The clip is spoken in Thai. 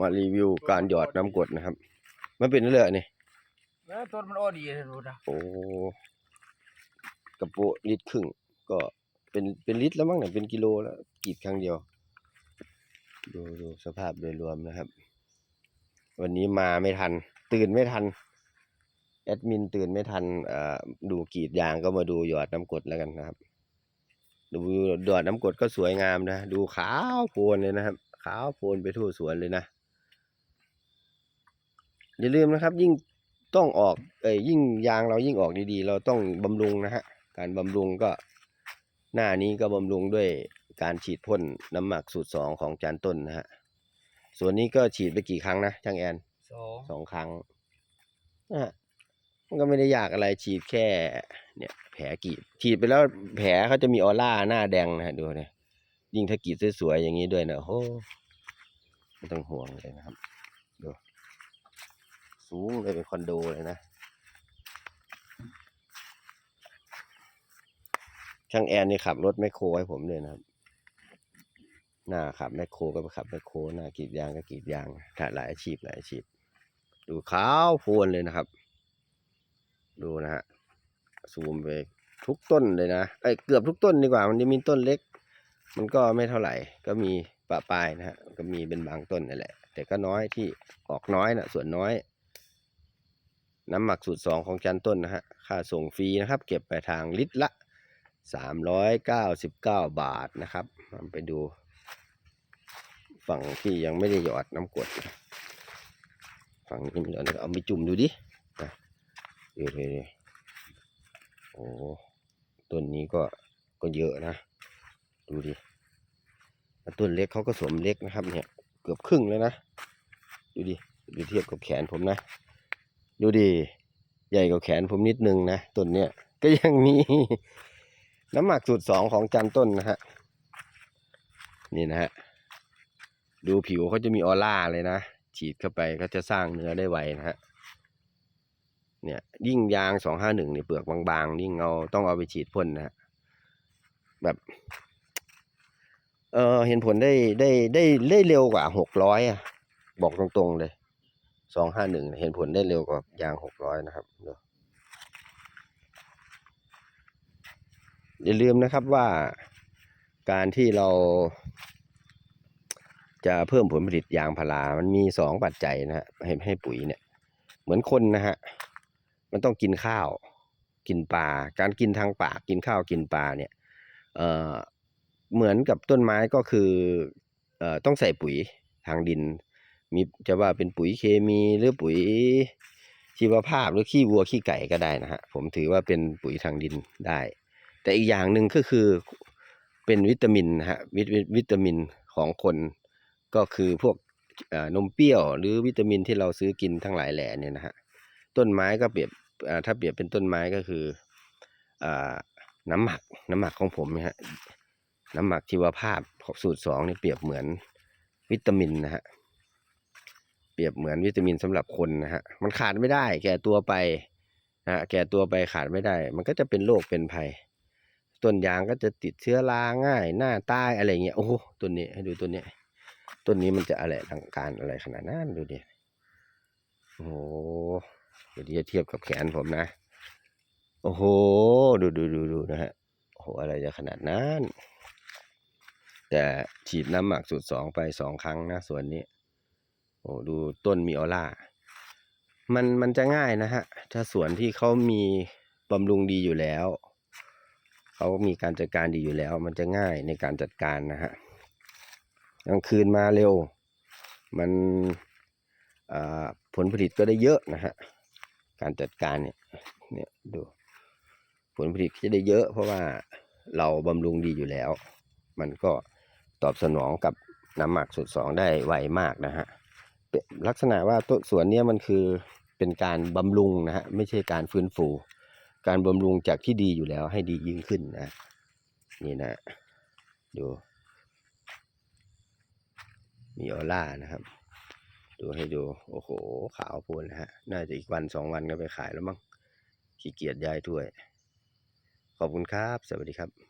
มารีวิวการหยอดน้ำกรดนะครับ มันเป็นเรื่องนี่แล้วต้นมันโอ้ดีเลยรู้นะโอ้กระโปะลิตรครึ่ง ก็เป็นเป็นลิตรแล้วมั้งเนี่ยเป็นกิโลแล้วกรีดครั้งเดียว ดูดูสภาพโดยรวมนะครับ วันนี้มาไม่ทัน ตื่นไม่ทันแอดมินตื่นไม่ทันเอ่อดูกรีดยางก็มาดูหยอดน้ำกรดแล้วกันนะครับ ดูหยอดน้ำกรดก็สวยงามนะ ดูขาวโพลนเลยนะครับ ขาวโพลนไปทั่วสวนเลยนะ อย่าลืมนะครับ ยิ่งต้องออกเอ้ยยิ่งยางเรายิ่งออกดีๆ เราต้องบำรุงนะฮะการบำรุงก็หน้านี้ก็บำรุงด้วยการฉีดพ่นน้ำหมักสูตรสองของจานต้นนะฮะส่วนนี้ก็ฉีดไปกี่ครั้งนะช่างแอนสองสองครั้งนะฮะมันก็ไม่ได้ยากอะไรฉีดแค่ เนี่ย แผลกรีดฉีดไปแล้วแผลเขาจะมีออร่าหน้าแดงนะฮะดูเนี่ยยิ่งถ้ากรีดสวยๆอย่างนี้ด้วยนะโอ้โหไม่ต้องห่วงเลยนะครับดู สูงเลยเป็นคอนโดเลยนะช่างแอนนี่ขับรถแมคโครให้ผมเลยนะครับ หน้าขับแมคโครก็ไปขับแมคโครหน้ากรีดยางก็กรีดยางถ้าหลายอาชีพหลายอาชีพ ดูขาวโพลนเลยนะครับ ดูนะฮะซูมไปทุกต้นเลยนะไอ้เกือบทุกต้นดีกว่า มันจะมีต้นเล็ก มันก็ไม่เท่าไหร่ ก็มีปะปลายนะฮะก็มีเป็นบางต้นนั่นแหละ แต่ก็น้อยที่ออกน้อยนะส่วนน้อย น้ำหมักสูตรสองของจันต้นนะฮะ ค่าส่งฟรีนะครับ เก็บไปทางลิตรละสามร้อยเก้าสิบเก้าบาทนะครับมาไปดู ฝั่งที่ยังไม่ได้หยอดน้ำกด ฝั่งนี้มันหยอดเอาไปจุ่มดูดิเดี๋ยวโอ้ต้นนี้ก็ก็เยอะนะ ดูดิแล้วต้นเล็กเขาก็สวมเล็กนะครับเนี่ย เกือบครึ่งแล้วนะ ดูดิ ดูเทียบกับแขนผมนะ ดูดิใหญ่กว่าแขนผมนิดนึงนะต้นเนี้ยก็ยังมีน้ำหมักสูตรสองของจันต้นนะฮะ นี่นะฮะ ดูผิวเขาจะมีออร่าเลยนะ ฉีดเข้าไปก็จะสร้างเนื้อได้ไวนะฮะ เนี่ย ยิ่งยางสองห้าหนึ่งเนี่ยเปลือกบางๆ ยิ่งเอาต้องเอาไปฉีดพ่นนะฮะ แบบ เออเห็นผลได้ได้ได้ได้เร็วกว่าหกร้อยอะ บอกตรงๆเลย สองห้าหนึ่งเห็นผลได้เร็วกว่ายางหกร้อยนะครับเดี๋ยวอย่าลืมนะครับว่าการที่เราจะเพิ่มผลผลิตยางพารา มันมีสองปัจจัยนะฮะให้ให้ปุ๋ยเนี่ย เหมือนคนนะฮะ มันต้องกินข้าว กินปลา การกินทางปาก กินข้าว กินปลาเนี่ย เอ่อ เหมือนกับต้นไม้ก็คือ เอ่อ ต้องใส่ปุ๋ยทางดิน มีจะว่าเป็นปุ๋ยเคมีหรือปุ๋ยชีวภาพหรือขี้วัวขี้ไก่ก็ได้นะฮะผมถือว่าเป็นปุ๋ยทางดินได้ แต่อีกอย่างหนึ่งก็คือเป็นวิตามินนะฮะวิตวิวิตามินของคนก็คือพวกนมเปรี้ยว หรือวิตามินที่เราซื้อกินทั้งหลายแหล่เนี่ยนะฮะต้นไม้ก็เปรียบถ้าเปรียบเป็นต้นไม้ก็คืออน้ำหมักน้ำหมักของผมนี่ยฮะน้ำหมักชีวภาพของสูตรสองนี่เปรียบเหมือนวิตามินนะฮะ เปรียบเหมือนวิตามินสำหรับคนนะฮะมันขาดไม่ได้ แก่ตัวไปนะแก่ตัวไปขาดไม่ได้ มันก็จะเป็นโรคเป็นภัยต้นยางก็จะติดเชื้อราง่าย หน้าตายอะไรเงี้ยโอ้โหต้นนี้ให้ดูต้นนี้ต้นนี้มันจะอะไรทางการอะไรขนาดนั้นดูดิโอ้โหเดี๋ยวจะเทียบกับแขนผมนะโอ้โห ดูดูดูดูนะฮะโอ้โหอะไรจะขนาดนั้น แต่ฉีดน้ำหมักสูตรสองไปสองครั้งนะส่วนนี้ โอ้ดูต้นมีออร่า มันมันจะง่ายนะฮะ ถ้าสวนที่เขามีบำรุงดีอยู่แล้ว เขามีการจัดการดีอยู่แล้ว มันจะง่ายในการจัดการนะฮะกลางคืนมาเร็ว มันผลผลิตก็ได้เยอะนะฮะ การจัดการเนี่ย เนี่ยดู ผลผลิตจะได้เยอะ เพราะว่าเราบำรุงดีอยู่แล้ว มันก็ตอบสนองกับน้ำหมักสูตรสองได้ไวมากนะฮะ ลักษณะว่าต้นสวนเนี้ยมันคือเป็นการบำรุงนะฮะไม่ใช่การฟื้นฟู การบำรุงจากที่ดีอยู่แล้วให้ดียิ่งขึ้นนะนี่นะดูมีออร่านะครับ ดูให้ดู โอ้โห ขาวโพลนนะฮะ น่าจะอีกวันสองวันก็ไปขายแล้วมั้งขี้เกียจย้ายถ้วย ขอบคุณครับ สวัสดีครับ